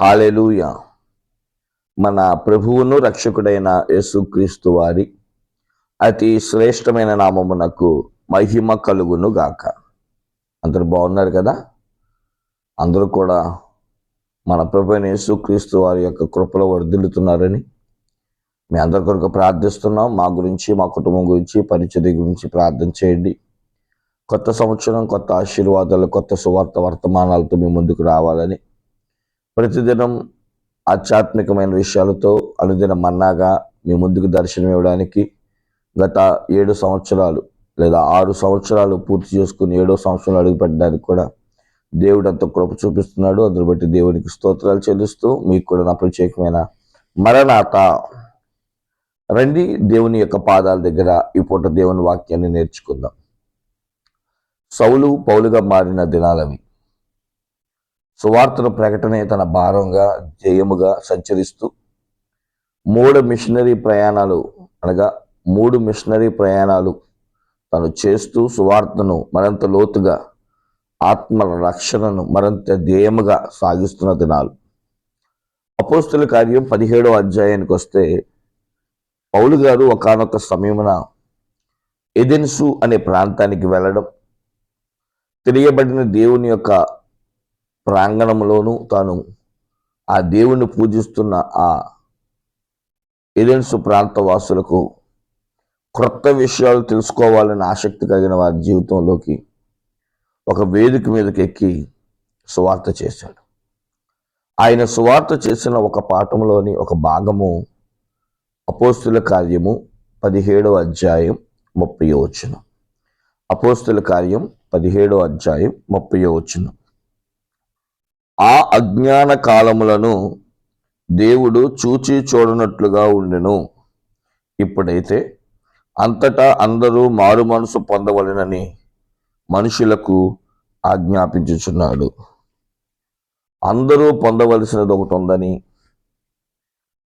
Hallelujah. మన ప్రభువును రక్షకుడైన యేసుక్రీస్తు వారి అతి శ్రేష్టమైన నామమునకు మహిమ కలుగును గాక. అందరూ బాగున్నారు కదా? అందరూ కూడా మన ప్రభు యేసుక్రీస్తు వారి యొక్క కృపలో వర్ధిల్లుతున్నారని మీ అందరి కొరకు ప్రార్థిస్తున్నాం. మా గురించి మా కుటుంబం గురించి పరిచర్య గురించి ప్రార్థన చేయండి. కొత్త సంవత్సరం కొత్త ఆశీర్వాదాలు కొత్త సువార్త వర్తమానాలతో మీ ముందుకు రావాలని ప్రతిదినం ఆధ్యాత్మికమైన విషయాలతో అనుదిన మన్నాగా మీ ముందుకు దర్శనం ఇవ్వడానికి గత ఏడు సంవత్సరాలు లేదా ఆరు సంవత్సరాలు పూర్తి చేసుకుని ఏడో సంవత్సరాలు అడుగుపెట్టడానికి కూడా దేవుడు అంత కృప చూపిస్తున్నాడు. అందుని బట్టి దేవునికి స్తోత్రాలు చెల్లిస్తూ మీకు కూడా నా ప్రత్యేకమైన మరణాత రండి. దేవుని యొక్క పాదాల దగ్గర ఈ పూట దేవుని వాక్యాన్ని నేర్చుకుందాం. సౌలు పౌలుగా మారిన దినాలవి. సువార్తల ప్రకటనే తన భారంగా జయముగా సంచరిస్తూ మూడు మిషనరీ ప్రయాణాలు అనగా మూడు మిషనరీ ప్రయాణాలు తను చేస్తూ సువార్తను మరింత లోతుగా ఆత్మల రక్షణను మరింత ధ్యేయముగా సాగిస్తున్న దినాలు. అపోస్తుల కార్యం పదిహేడవ అధ్యాయానికి వస్తే పౌలు గారు ఒకనొక సమయమున ఎదెన్సు అనే ప్రాంతానికి వెళ్ళడం తెలియబడిన దేవుని యొక్క ప్రాంగణంలోనూ తాను ఆ దేవుణ్ణి పూజిస్తున్న ఆ ఎదెన్సు ప్రాంత వాసులకు క్రొత్త విషయాలు తెలుసుకోవాలని ఆసక్తి కలిగిన వారి జీవితంలోకి ఒక వేదిక మీదకి ఎక్కి సువార్త చేశాడు. ఆయన సువార్త చేసిన ఒక పాఠంలోని ఒక భాగము అపోస్తుల కార్యము పదిహేడవ అధ్యాయం ముప్పయో వచ్చిన అపోస్తుల కార్యం పదిహేడో అధ్యాయం ముప్పయో వచ్చిన ఆ అజ్ఞాన కాలములను దేవుడు చూచి చూడనట్లుగా ఉండెను. ఇప్పుడైతే అంతటా అందరూ మారు మనసు పొందవలెనని మనుషులకు ఆజ్ఞాపించుచున్నాడు. అందరూ పొందవలసినది ఒకటి ఉందని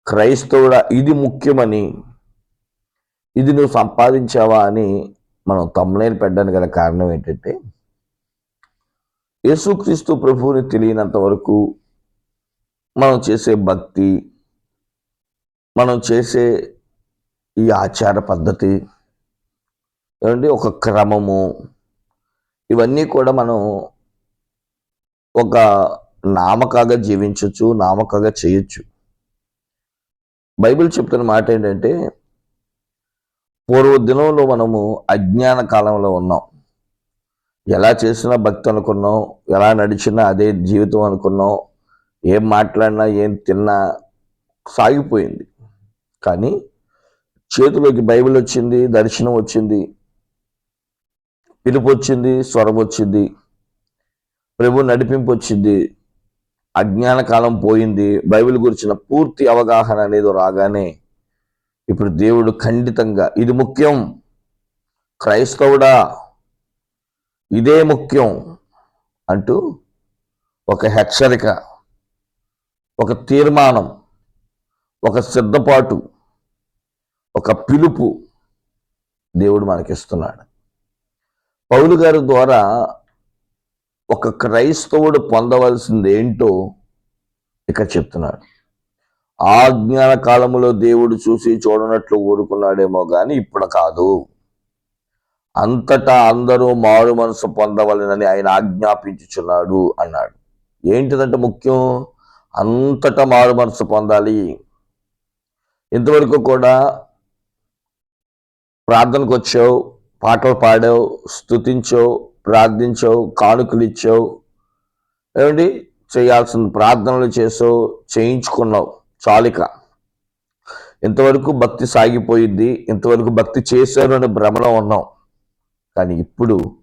క్రైస్తవుడ ఇది ముఖ్యమని ఇది నువ్వు సంపాదించావా అని మనం తమ్ములేని పెట్టడానికి గల కారణం ఏంటంటే యేసుక్రీస్తు ప్రభువుని తెలియనంత వరకు మనం చేసే భక్తి మనం చేసే ఈ ఆచార పద్ధతి ఏమంటే ఒక క్రమము ఇవన్నీ కూడా మనం ఒక నామకాగా జీవించవచ్చు నామకాగా చేయొచ్చు. బైబిల్ చెప్తున్న మాట ఏంటంటే పూర్వ దినంలో మనము అజ్ఞాన కాలంలో ఉన్నాం. ఎలా చేసినా భక్తి అనుకున్నాం ఎలా నడిచినా అదే జీవితం అనుకున్నాం ఏం మాట్లాడినా ఏం తిన్నా సాగిపోయింది. కానీ చేతిలోకి బైబిల్ వచ్చింది దర్శనం వచ్చింది పిలుపు వచ్చింది స్వరం వచ్చింది ప్రభు నడిపింపు వచ్చింది అజ్ఞాన కాలం పోయింది బైబిల్ గురించిన పూర్తి అవగాహన అనేది రాగానే ఇప్పుడు దేవుడు ఖండితంగా ఇది ముఖ్యం క్రైస్తవుడా ఇదే ముఖ్యం అంటూ ఒక హెచ్చరిక ఒక తీర్మానం ఒక సిద్ధపాటు ఒక పిలుపు దేవుడు మనకిస్తున్నాడు. పౌలు గారి ద్వారా ఒక క్రైస్తవుడు పొందవలసింది ఏంటో ఇక్కడ చెప్తున్నాడు. ఆ జ్ఞాన దేవుడు చూసి చూడనట్లు ఊరుకున్నాడేమో కానీ ఇప్పుడు కాదు. అంతటా అందరూ మారు మనసు పొందవలనని ఆయన ఆజ్ఞాపించుచున్నాడు అన్నాడు. ఏంటిదంటే ముఖ్యం? అంతటా మారు మనసు పొందాలి. ఇంతవరకు కూడా ప్రార్థనకు వచ్చావు పాటలు పాడావు స్తుతించావు ప్రార్థించావు కానుకలు ఇచ్చావు. ఏమండి? చేయాల్సిన ప్రార్థనలు చేసావు చేయించుకున్నావు చాలిక. ఇంతవరకు భక్తి సాగిపోయింది ఇంతవరకు భక్తి చేశారు అనే భ్రమలో ఉన్నాం కానీ ఇప్పుడు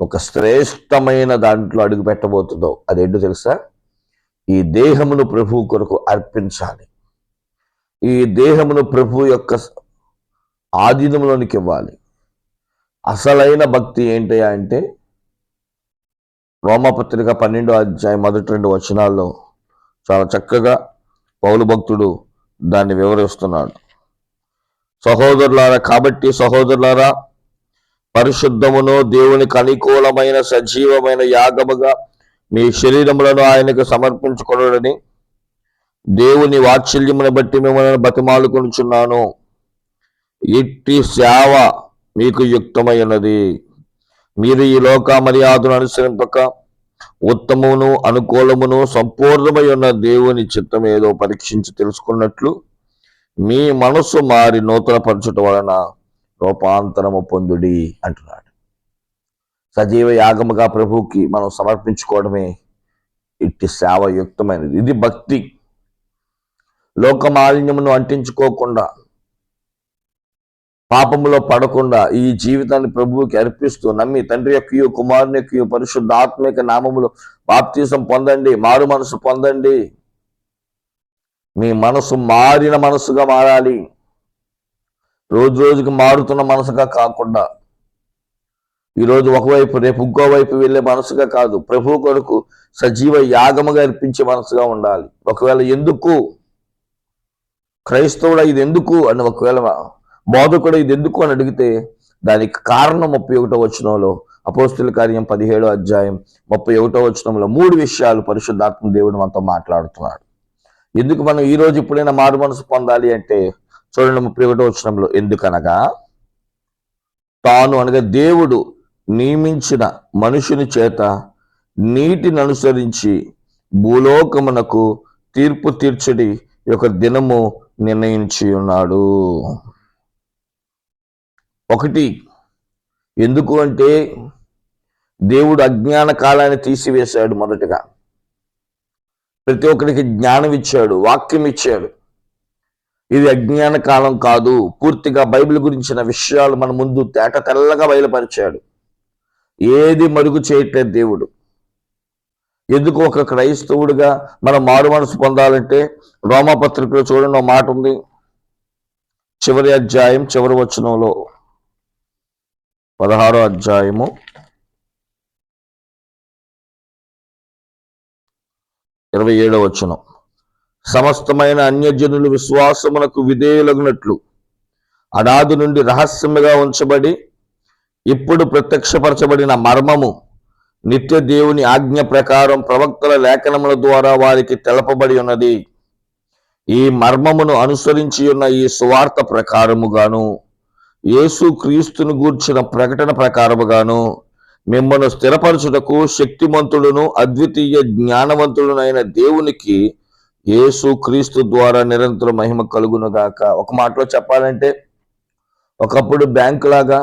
ఒక శ్రేష్టమైన దాంట్లో అడుగు పెట్టబోతుందో అదేంటో తెలుసా? ఈ దేహమును ప్రభు కొరకు అర్పించాలి. ఈ దేహమును ప్రభు యొక్క ఆధీనంలోనికి ఇవ్వాలి. అసలైన భక్తి ఏంటయ్యా అంటే రోమపత్రిక పన్నెండో అధ్యాయం మొదటి రెండు వచనాల్లో చాలా చక్కగా పౌలు భక్తుడు దాన్ని వివరిస్తున్నాడు. సహోదరులారా కాబట్టి సహోదరులారా పరిశుద్ధమును దేవునికి అనుకూలమైన సజీవమైన యాగముగా మీ శరీరములను ఆయనకు సమర్పించుకొనడని దేవుని వాత్సల్యమును బట్టి మిమ్మల్ని బతిమాలుకొనుచున్నాను. ఇట్టి సేవ మీకు యుక్తమై ఉన్నది మీరు ఈ లోక మర్యాదను అనుసరింపక ఉత్తమమును అనుకూలమును సంపూర్ణమై ఉన్న దేవుని చిత్తం ఏదో పరీక్షించి తెలుసుకున్నట్లు మీ మనసు మారి నూతన పరచటం వలన రూపాంతరము పొందుడి అంటున్నాడు. సజీవ యాగముగా ప్రభువుకి మనం సమర్పించుకోవడమే ఇట్టి సేవయుక్తమైనది. ఇది భక్తి. లోక మాలిన్యమును అంటించుకోకుండా పాపములో పడకుండా ఈ జీవితాన్ని ప్రభువుకి అర్పిస్తూ నమ్మి తండ్రి యొక్క కుమారుని యొక్క పరిశుద్ధ ఆత్మిక నామములు బాప్తీసం పొందండి మారు మనసు పొందండి. మీ మనసు మారిన మనసుగా మారాలి. రోజు రోజుకి మారుతున్న మనసుగా కాకుండా ఈరోజు ఒకవైపు రేపు ఇంకో వైపు వెళ్ళే మనసుగా కాదు ప్రభు కొరకు సజీవ యాగముగా అర్పించే మనసుగా ఉండాలి. ఒకవేళ ఎందుకు? క్రైస్తవుడు ఇది ఎందుకు? అని ఒకవేళ బోధకుడు ఇది ఎందుకు అని అడిగితే దానికి కారణం ముప్పై ఒకటో వచనంలో అపోస్తుల కార్యం పదిహేడో అధ్యాయం ముప్పై ఒకటో వచనంలో మూడు విషయాలు పరిశుద్ధాత్మ దేవుడు మనతో మాట్లాడుతున్నాడు. ఎందుకు మనం ఈ రోజు ఇప్పుడైనా మారు మనసు పొందాలి అంటే చూడండి ముప్పై ఒకటో వచ్చినంలో ఎందుకనగా తాను అనగా దేవుడు నియమించిన మనుషుని చేత నీటిని అనుసరించి భూలోకమునకు తీర్పు తీర్చడి యొక్క దినము నిర్ణయించి ఉన్నాడు. ఒకటి ఎందుకు అంటే దేవుడు అజ్ఞాన కాలాన్ని తీసివేశాడు మొదటగా. ప్రతి ఒక్కరికి జ్ఞానం ఇచ్చాడు వాక్యం ఇచ్చాడు ఇది అజ్ఞాన కాలం కాదు. పూర్తిగా బైబిల్ గురించిన విషయాలు మన ముందు తేట తెల్లగా బయలుపరిచాడు. ఏది మరుగు చేయట్లేదు దేవుడు. ఎందుకు ఒక క్రైస్తవుడిగా మనం మారు మనసు పొందాలంటే రోమపత్రికలో చూడండి ఒక మాట ఉంది. చివరి అధ్యాయం చివరి వచనంలో. పదహారో అధ్యాయము. ఇరవై ఏడో వచనం. సమస్తమైన అన్యజనులు విశ్వాసమునకు విధేయులగినట్లు. అడాది నుండి రహస్యముగా ఉంచబడి ఇప్పుడు ప్రత్యక్షపరచబడిన మర్మము నిత్య దేవుని ఆజ్ఞ ప్రకారం ప్రవక్తల లేఖనముల ద్వారా వారికి తెలపబడి ఉన్నది. ఈ మర్మమును అనుసరించి ఉన్న ఈ సువార్త ప్రకారముగాను యేసు క్రీస్తును గూర్చిన ప్రకటన ప్రకారముగాను మిమ్మల్ని స్థిరపరచుటకు శక్తిమంతుడును అద్వితీయ జ్ఞానవంతుడునైన దేవునికి యేసు క్రీస్తు ద్వారా నిరంతరం మహిమ కలుగునగాక ఒక మాటలో చెప్పాలంటే ఒకప్పుడు బ్యాంకు లాగా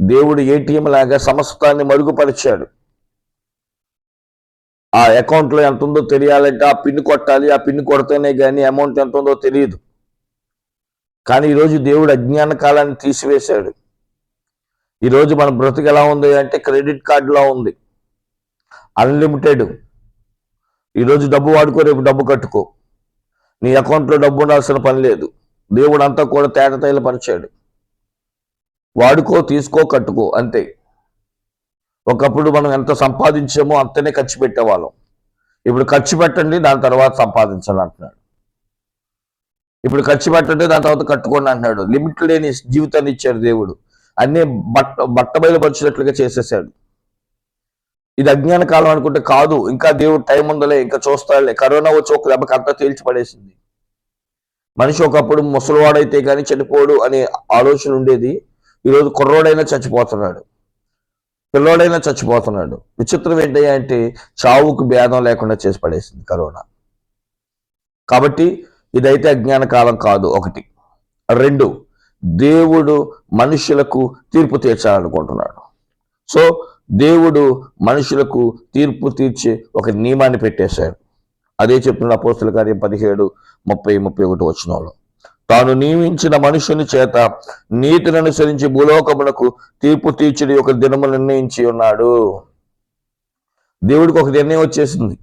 దేవుడు ఏటీఎం లాగా సమస్తాన్ని మరుగుపరిచాడు. ఆ అకౌంట్లో ఎంత ఉందో తెలియాలంటే ఆ పిన్ కొట్టాలి ఆ పిన్ కొడితేనే కానీ అమౌంట్ ఎంత ఉందో తెలియదు. కానీ ఈరోజు దేవుడు అజ్ఞాన కాలాన్ని తీసివేశాడు. ఈరోజు మన బ్రతుకు ఎలా ఉంది అంటే క్రెడిట్ కార్డులా ఉంది. అన్లిమిటెడ్ ఈరోజు డబ్బు వాడుకో రేపు డబ్బు కట్టుకో. నీ అకౌంట్లో డబ్బు ఉండాల్సిన పని లేదు. దేవుడు అంతా కూడా తేటతైల పనిచేయడు వాడుకో తీసుకో కట్టుకో అంతే. ఒకప్పుడు మనం ఎంత సంపాదించామో అంతనే ఖర్చు పెట్టేవాళ్ళం. ఇప్పుడు ఖర్చు పెట్టండి దాని తర్వాత సంపాదించాలి అంటున్నాడు. ఇప్పుడు ఖర్చు పెట్టండి దాని తర్వాత కట్టుకోండి అంటున్నాడు. లిమిట్ లేని జీవితాన్ని ఇచ్చాడు దేవుడు. అన్ని బట్ట బట్ట బయలుపరిచినట్లుగా చేసేసాడు. ఇది అజ్ఞాన కాలం అనుకుంటే కాదు. ఇంకా దేవుడు టైం ఉందలే ఇంకా చూస్తాలే కరోనా వచ్చి ఒక దెబ్బకి అంతా తేల్చి పడేసింది మనిషి ఒకప్పుడు ముసలివాడైతే కానీ చనిపోడు అనే ఆలోచన ఉండేది. ఈరోజు కుర్రోడైనా చచ్చిపోతున్నాడు. పిల్లోడైనా చచ్చిపోతున్నాడు. విచిత్రం ఏంటయ్యా అంటే చావుకు భేదం లేకుండా చేసి పడేసింది కరోనా. కాబట్టి ఇదైతే అజ్ఞాన కాలం కాదు ఒకటి. రెండు దేవుడు మనుషులకు తీర్పు తీర్చాలనుకుంటున్నాడు. సో దేవుడు మనుషులకు తీర్పు తీర్చే ఒక నియమాన్ని పెట్టేశాడు. అదే చెప్తున్న అపోస్తుల కార్యం పదిహేడు ముప్పై ముప్పై ఒకటి వచనంలో. తాను నియమించిన మనుషుని చేత నీతిని అనుసరించి భూలోకమునకు తీర్పు తీర్చుడి ఒక దినము నిర్ణయించి ఉన్నాడు. దేవుడికి ఒక నిర్ణయం వచ్చేసింది.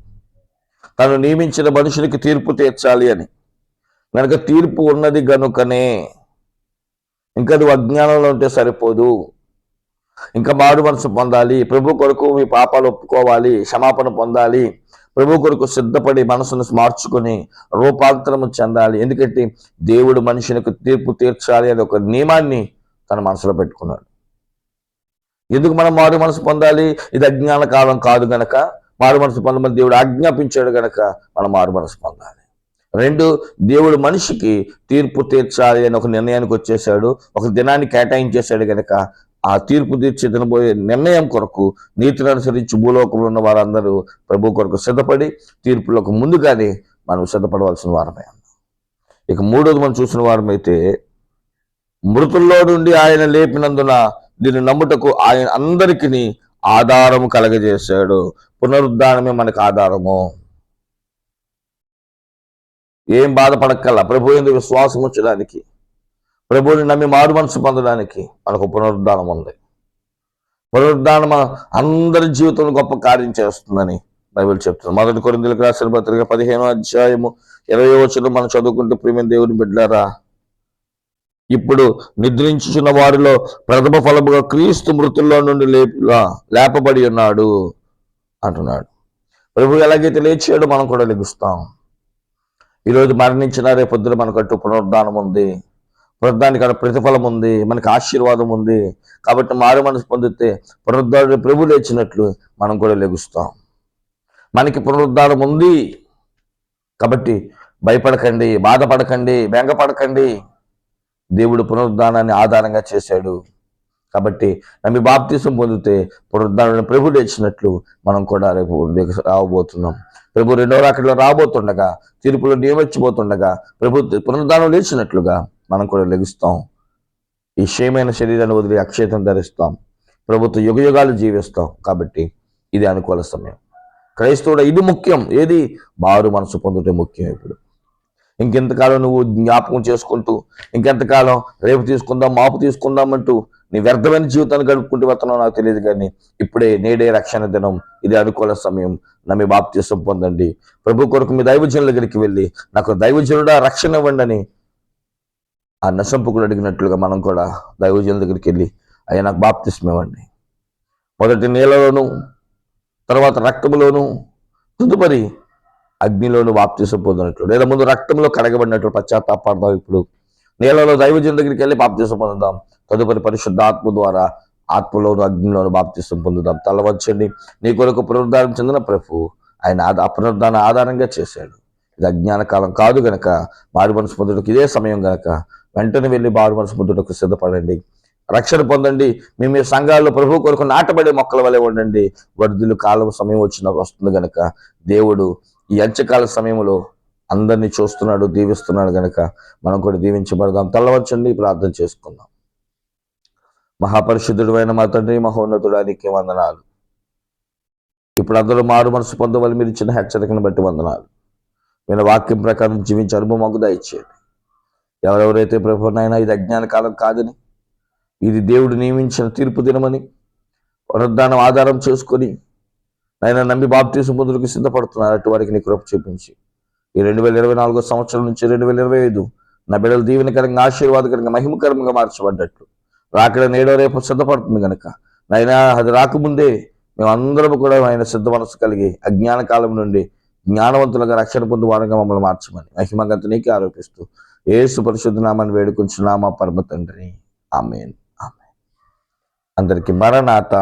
తను నియమించిన మనుషునికి తీర్పు తీర్చాలి అని. కనుక తీర్పు ఉన్నది గనుకనే. ఇంకా నువ్వు అజ్ఞానంలో ఉంటే సరిపోదు. ఇంకా మారు మనసు పొందాలి. ప్రభు కొరకు మీ పాపాలు ఒప్పుకోవాలి క్షమాపణ పొందాలి. ప్రభు కొరకు సిద్ధపడి మనసును మార్చుకొని రూపాంతరము చెందాలి. ఎందుకంటే దేవుడు మనుషునికి తీర్పు తీర్చాలి అనే ఒక నియమాన్ని తన మనసులో పెట్టుకున్నాడు. ఎందుకు మనం మారు మనసు పొందాలి? ఇది అజ్ఞాన కాలం కాదు గనక. మారు మనసు పొందమని దేవుడు ఆజ్ఞాపించాడు గనక మనం మారు మనసు పొందాలి. రెండు దేవుడు మనిషికి తీర్పు తీర్చాలి అని ఒక నిర్ణయానికి వచ్చేసాడు ఒక దినాన్ని కేటాయించేశాడు గనక ఆ తీర్పు తీర్చి తినబోయే నిర్ణయం కొరకు నీతిని అనుసరించి భూలోకంలో ఉన్న వారందరూ ప్రభు కొరకు సిద్ధపడి తీర్పులకు ముందుగానే మనం సిద్ధపడవలసిన వారమే ఇక మూడోది మనం చూసిన వారమైతే మృతుల్లో నుండి ఆయన లేపినందున దీన్ని నమ్ముటకు ఆయన అందరికీ ఆధారము కలగజేశాడు. పునరుద్ధానమే మనకు ఆధారము. ఏం బాధపడక్కల ప్రభు ఎందుకు విశ్వాసం వచ్చడానికి ప్రభువుని నమ్మి మారు మనసు పొందడానికి మనకు పునరుద్ధానం ఉంది. పునరుద్ధానం అందరి జీవితంలో గొప్ప కార్యం చేస్తుందని బైబిల్ చెప్తుంది. మొదటి కొరిందులకు రాసిన పత్రిక పదిహేనో అధ్యాయము ఇరవై వచ్చిన మనం చదువుకుంటూ ప్రేమ దేవుని బిడ్డారా ఇప్పుడు నిద్రించుచున్న వారిలో ప్రథమ ఫలముగా క్రీస్తు మృతుల్లో నుండి లేపులా లేపబడి ఉన్నాడు అంటున్నాడు. ప్రభు ఎలాగైతే లేచాడో మనం కూడా లెగుస్తాం. ఈరోజు మరణించిన రేపొద్దున మనకట్టు పునరుద్ధానం ఉంది. పునరుద్ధానికి అక్కడ ప్రతిఫలం ఉంది మనకి ఆశీర్వాదం ఉంది. కాబట్టి మారు మనసు పొందితే పునరుద్ధారుడు ప్రభు లేచినట్లు మనం కూడా లెగుస్తాం. మనకి పునరుద్ధారం ఉంది. కాబట్టి భయపడకండి బాధపడకండి బెంగపడకండి. దేవుడు పునరుద్ధానాన్ని ఆధారంగా చేశాడు. కాబట్టి నమ్మి బాప్తీసం పొందితే పునరుద్ధారణ ప్రభు లేచినట్లు మనం కూడా రేపు రాబోతున్నాం. ప్రభు రెండవ రాకడలో రాబోతుండగా తీర్పులో నియమించబోతుండగా ప్రభు పునరుద్ధానం లేచినట్లుగా మనం కూడా లెగుస్తాం. ఈ క్షయమైన శరీరాన్ని వదిలి అక్షేతం ధరిస్తాం. ప్రభుత్వ యుగ యుగాలు జీవిస్తాం. కాబట్టి ఇది అనుకూల సమయం. క్రైస్తవుడు ఇది ముఖ్యం. ఏది? మారు మనసు పొందుటే ముఖ్యం ఇప్పుడు. ఇంకెంతకాలం నువ్వు జ్ఞాపకం చేసుకుంటూ ఇంకెంతకాలం రేపు తీసుకుందాం మాపు తీసుకుందాం అంటూ నీ వ్యర్థమైన జీవితాన్ని గడుపుకుంటూ వస్తున్నావు నాకు తెలియదు కానీ ఇప్పుడే నేడే రక్షణ దినం. ఇది అనుకూల సమయం. నమ్మి బాప్తీసం పొందండి. ప్రభు కొరకు మీ దైవజనుల దగ్గరికి వెళ్ళి నాకు దైవజనుడా రక్షణ ఇవ్వండి అని ఆ నశంపుకుడు అడిగినట్లుగా మనం కూడా దైవజనుల దగ్గరికి వెళ్ళి అయ్యా నాకు బాప్తిష్టమివ్వండి మొదటి నీళ్ళలోను తర్వాత రక్తములోను తదుపరి అగ్నిలోను బాప్తిసం పొందినట్లు లేదా ముందు రక్తంలో కడగబడినట్లు పశ్చాత్తాపడదాం ఇప్పుడు. నీళ్ళలో దైవజనుల దగ్గరికి వెళ్ళి బాప్తిసం పొందుదాం. తదుపరి పరిశుద్ధాత్మ ద్వారా ఆత్మలోను అగ్నిలోను బాప్తిసం పొందుదాం. తలవచ్చండి నీ కొరకు పునరుద్ధారం చెందిన ప్రభు ఆయన ఆద- ఆ పునరుద్ధాన ఆధారంగా చేశాడు. ఇది అజ్ఞాన కాలం కాదు గనక మారు మనసు పొందడానికి ఇదే సమయం గనక వెంటనే వెళ్ళి బారు మనసు పొందుటకు సిద్ధపడండి. రక్షణ పొందండి. మీ మీ సంఘాల్లో ప్రభు కొరకు నాటబడే మొక్కల వలె ఉండండి. వర్ధులు కాలం సమయం వచ్చిన వస్తుంది గనక. దేవుడు ఈ అంచకాల సమయంలో అందరినీ చూస్తున్నాడు దీవిస్తున్నాడు గనక. మనం కూడా దీవించబడదాం. తల్లవచ్చండి ప్రార్థన చేసుకుందాం. మహాపరిశుద్ధుడు అయిన మా తండ్రి మహోన్నతుడానికి వందనాలు. ఇప్పుడు అందరూ మారు మనసు పొందవని మీరు ఇచ్చిన హెచ్చరికను బట్టి వందనాలు. నేను వాక్యం ప్రకారం జీవించే అనుభవం మాకు దయచేయండి. ఎవరెవరైతే ప్రభునైనా ఇది అజ్ఞాన కాలం కాదని ఇది దేవుడు నియమించిన తీర్పు దినమని పునరుద్ధానం ఆధారం చేసుకొని ఆయన నమ్మి బాప్తీసు పొందులకు సిద్ధపడుతున్నారు. అటు వారికి నీ కృప చూపించి. ఈ రెండు వేల ఇరవై నాలుగో సంవత్సరం నుంచి రెండు వేల ఇరవై ఐదు నా బిడ్డలు దీవెనకరంగా ఆశీర్వాదకరంగా మహిమకరంగా మార్చబడ్డట్లు. రాకడ నేడో రేపు సిద్ధపడుతుంది కనుక నైనా అది రాకముందే మేమందరం కూడా ఆయన సిద్ధ మనసు కలిగి అజ్ఞాన కాలం నుండి జ్ఞానవంతులుగా రక్షణ పొందువారంగా మమ్మల్ని మార్చమని. మహిమగంత నీకే ఆరోపిస్తూ ఏసు పరిశుద్ధ నామాన్ని వేడుకుంటున్నామా పరమ తండ్రి. ఆమెన్. ఆమె అందరికీ మరణాత